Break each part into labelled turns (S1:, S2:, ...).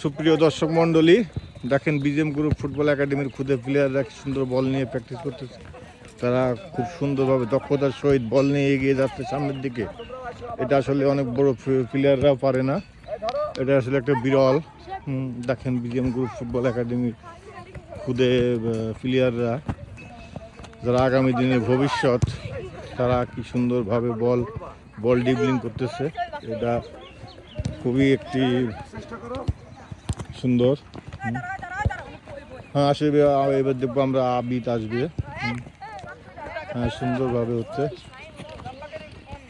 S1: সুপ্রিয় দর্শক মণ্ডলী, দেখেন বিজেম গ্রুপ ফুটবল একাডেমির খুদে প্লেয়াররা কি সুন্দর বল নিয়ে প্র্যাকটিস করতেছে। তারা খুব সুন্দরভাবে দক্ষতার সহিত বল নিয়ে এগিয়ে যাচ্ছে সামনের দিকে। এটা আসলে অনেক বড় প্লেয়াররাও পারে না। এটা আসলে একটা বিরল। দেখেন বিজেম গ্রুপ ফুটবল একাডেমির খুদে প্লেয়াররা যারা আগামী দিনের ভবিষ্যৎ, তারা কি সুন্দরভাবে বল বল ডিবলিং করতেছে। এটা খুবই একটি সুন্দর। হ্যাঁ আসবে এবার দেখব আমরা আবিদ আসবে। হ্যাঁ সুন্দরভাবে হচ্ছে।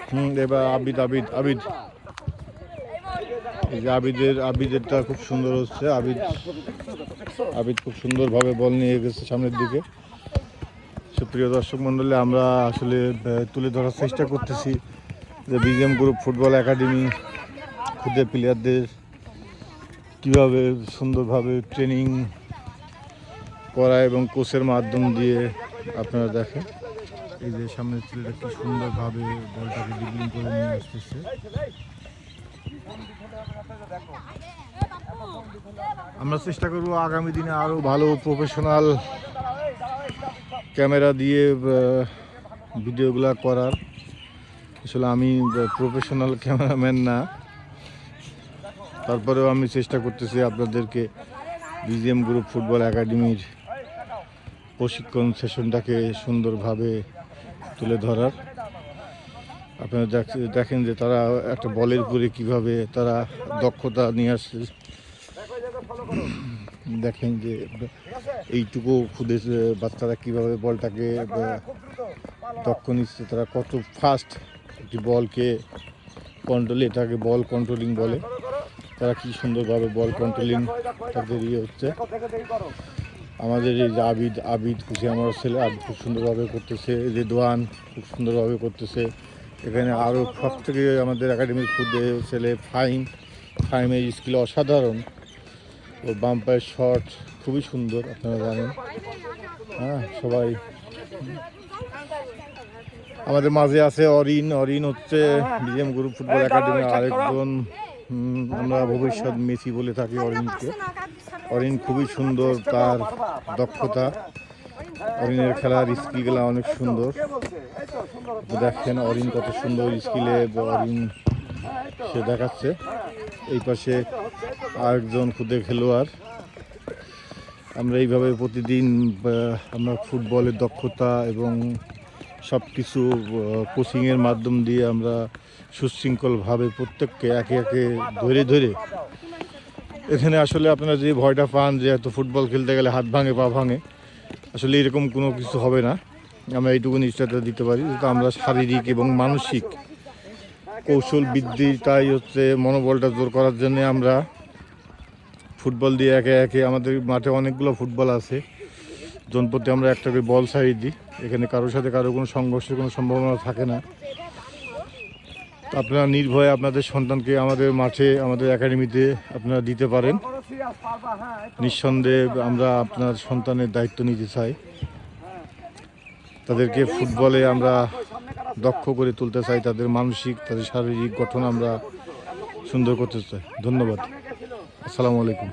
S1: হুম, এবার আবিদ আবিদ আবিদ এই যে আবিদের আবিদেরটা খুব সুন্দর হচ্ছে। আবিদ আবিদ খুব সুন্দরভাবে বল নিয়ে গেছে সামনের দিকে। সুপ্রিয় দর্শক মণ্ডলী, আমরা আসলে তুলে ধরার চেষ্টা করতেছি যে বিজিএম গ্রুপ ফুটবল একাডেমি খুদে প্লেয়ারদের কীভাবে সুন্দরভাবে ট্রেনিং করা এবং কোচের মাধ্যম দিয়ে আপনারা দেখেন। এই যে সামনের ছেলেটা কি সুন্দরভাবে বলটাকে ডিবলিং করে নিয়ে আসতেছে। আমরা চেষ্টা করব আগামী দিনে আরও ভালো প্রফেশনাল ক্যামেরা দিয়ে ভিডিওগুলো করার। আসলে আমি প্রফেশনাল ক্যামেরাম্যান না। তারপরেও আমি চেষ্টা করতেছি আপনাদেরকে বিজিএম গ্রুপ ফুটবল একাডেমির প্রশিক্ষণ সেশনটাকে সুন্দরভাবে তুলে ধরার। আপনারা দেখ- দেখেন যে তারা একটা বলের উপরে কীভাবে তারা দক্ষতা নিয়ে আসছে। দেখেন যে এইটুকু খুদে বাচ্চারা কীভাবে বলটাকে দক্ষ নিচ্ছে, তারা কত ফাস্ট একটি বলকে কন্ট্রোল এটাকে বল কন্ট্রোলিং বলে। তারা কি সুন্দরভাবে বল কন্ট্রোলিং তাদের ইয়ে হচ্ছে। আমাদের এই যে আবিদ আবিদ খুশি আমার ছেলে আবিদ খুব সুন্দরভাবে করতেছে। রেদওয়ান খুব সুন্দরভাবে করতেছে। এখানে আরও সব থেকে আমাদের একাডেমির খুদে ছেলে ফাইম ফাইমের স্কিল অসাধারণ। ওর বাম পায়ের শট খুবই সুন্দর আপনারা জানেন। হ্যাঁ সবাই। আমাদের মাঝে আছে অরিন। অরিন হচ্ছে বিজেম গ্রুপ ফুটবল একাডেমির আরেকজন। আমরা ভবিষ্যৎ মেসি বলে থাকি অরিনকে। অরিন খুবই সুন্দর, তার দক্ষতা। অরিনের খেলার স্কিলগুলো অনেক সুন্দর। দেখেন অরিন কত সুন্দর স্কিলে অরিন সে দেখাচ্ছে। এই পাশে আরেকজন খুদে খেলোয়াড়। আমরা এইভাবে প্রতিদিন আমরা ফুটবলের দক্ষতা এবং সব কিছু কোচিংয়ের মাধ্যম দিয়ে আমরা সুশৃঙ্খলভাবে প্রত্যেককে একে একে ধরে ধরে। এখানে আসলে আপনারা যে ভয়টা পান যে এত ফুটবল খেলতে গেলে হাত ভাঙে, পা ভাঙে, আসলে এরকম কোনো কিছু হবে না। আমরা এইটুকু নিশ্চয়তা দিতে পারি যে আমরা শারীরিক এবং মানসিক কৌশল বৃদ্ধিটাই হচ্ছে মনোবলটা জোর করার জন্য আমরা ফুটবল দিয়ে একে একে আমাদের মাঠে অনেকগুলো ফুটবল আছে। জনপ্রতি আমরা একটা করে বল ছাড়িয়ে দিই। এখানে কারোর সাথে কারও কোনো সংঘর্ষের কোনো সম্ভাবনা থাকে না। আপনারা নির্ভয়ে আপনাদের সন্তানকে আমাদের মাঠে, আমাদের একাডেমিতে আপনারা দিতে পারেন। নিঃসন্দেহে আমরা আপনার সন্তানের দায়িত্ব নিতে চাই। তাদেরকে ফুটবলে আমরা দক্ষ করে তুলতে চাই, তাদের মানসিক, তাদের শারীরিক গঠন আমরা সুন্দর করতে চাই। ধন্যবাদ। আসসালামু আলাইকুম।